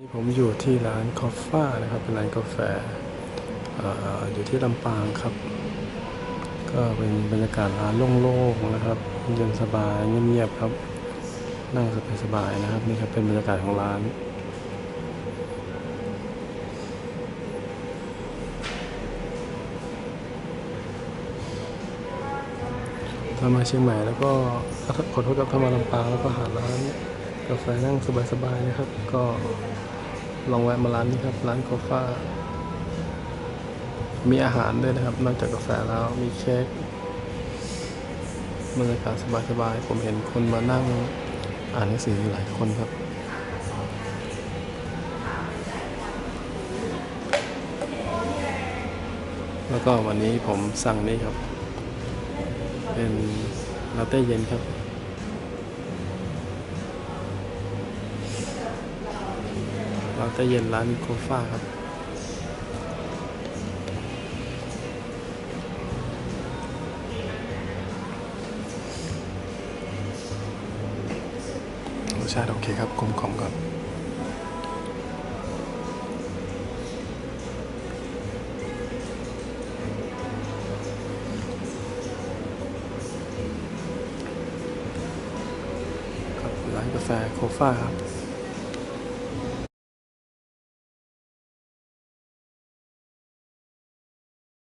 นี่ผมอยู่ที่ร้านคอฟฟ้านะครับเป็นร้านกาแฟอออยู่ที่ลำปางครับ ก็เป็นบรรยากาศร้านโล่งๆนะครับเย็นสบายเงียบๆครับ นั่งสบายๆนะครับ นี่ครับเป็นบรรยากาศของร้านถ้ามาเชียงใหม่แล้วก็ขอโทษครับถ้ามาลำปางแล้วก็หาร้านกาแฟนั่งสบายๆนะครับก็ ลองแวะมาร้านนี้ครับ ร้านโคฟ้ามีอาหารด้วยนะครับ นอกจากกาแฟแล้วมีเค้กบรรยากาศสบายๆ ผมเห็นคนมานั่งอ่านหนังสืออยู่หลายคนครับ แล้วก็วันนี้ผมสั่งนี่ครับ เป็นลาเต้เย็นครับ ลาเต้เย็นร้านโคฟ้าครับรสชาติโอเคครับกลมกล่อมครับครับร้านกาแฟโคฟ้าครับ